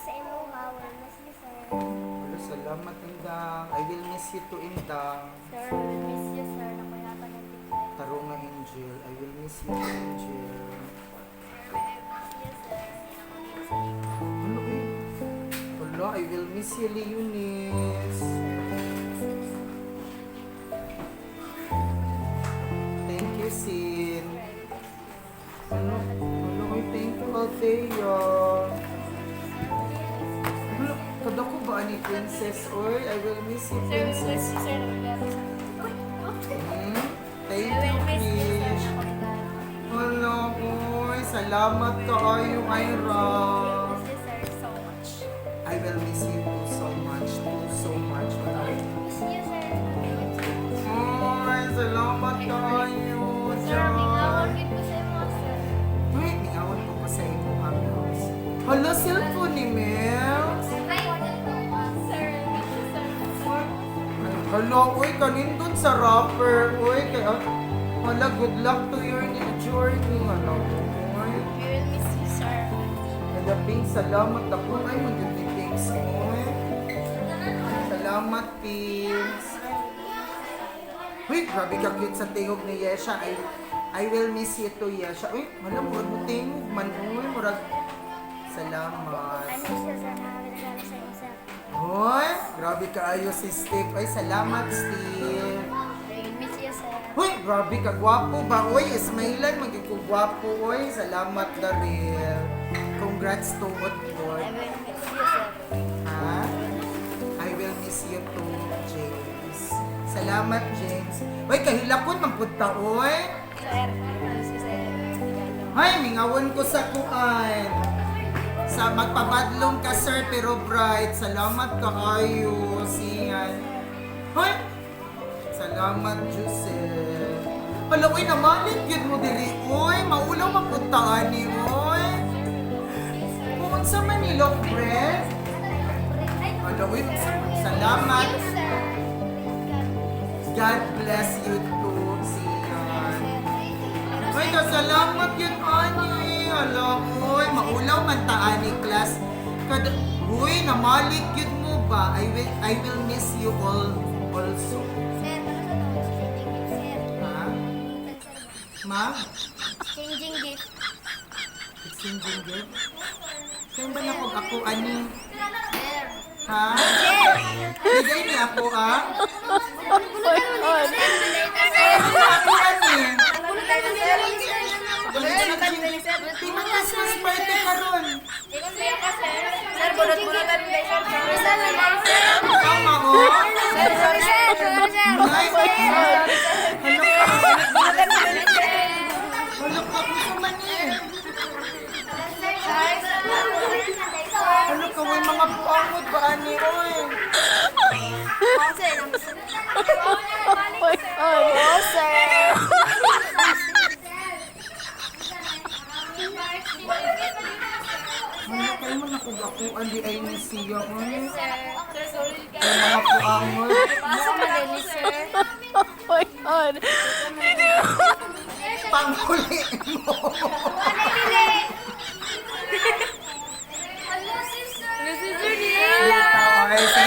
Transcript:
sa imo ha. Well, miss you, sir. Wala, salamat, Indang. I will miss you to Indang. Sir, well, miss you, sir. Nakuyatan ng ticket. Taro nga, Angel. I will miss you, Angel. Ano eh? Wala, I will miss you, Leonis. Thank you, Sin. Ano? Ano ay thank you, Althea. Princess? Oy, I will miss you, Princess. miss you, sir. Hmm? Thank I you. Fish. Wala, oy. Salamat ka kayo, Ira. Miss you, sir, so much. I will miss you Hala, uy, kanindot sa rapper. Uy, kaya, hala, good luck to your new journey. Hala, uy. We will miss you, sir. Nadaping salamat ako. Ay, magandang thanks mo eh. Salamat, Pins. Uy, grabe ka cute sa tingog ni Yesha. I, I will miss you too, Yesha. Uy, malam mo mo tingog man. Uy, murag. Salamat. I miss you, sir. Nakakilala sa imo, sir. Uy, grabe ka ayo si Steve. Ay, salamat, Steve. Miss you, sir. Uy, grabe ka gwapo ba? Uy, Ismailan, maging ko gwapo. Uy, salamat, Daryl. Congrats to I Otport. will miss you, sir. Ha? I will miss you too, James. Salamat, James. Uy, kahilakon magpunta, uy. Sir. Hay, mingawan ko sa kuan. Sa magpabadlong ka, pero bright. Salamat ka kayo. Siyan. Hay! Salamat, Joseph. Hala, uy, namalit yun mo dili, uy. Maulaw mapuntaan ni, uy. Kung sa Manila, bread. Hala, uy, salamat. God bless you too, Siyan. Ay, kasalamat yun, Ani. Ala, uy, maulaw man ta, Ani, class. Kad, uy, namalik yun mo ba? I will, I will miss you all also. Sir, ano sa? Changing gift, sir. Ha? Ma? Changing gift. Exchanging gift? Kaya ba na kung ako, Ani? Sir. Ha? Bigay niya ako, ah? Pangod ba, sir. Kayo ay ni siya, oy. Sir, mga puangod. Oh my god. Panghuli mo.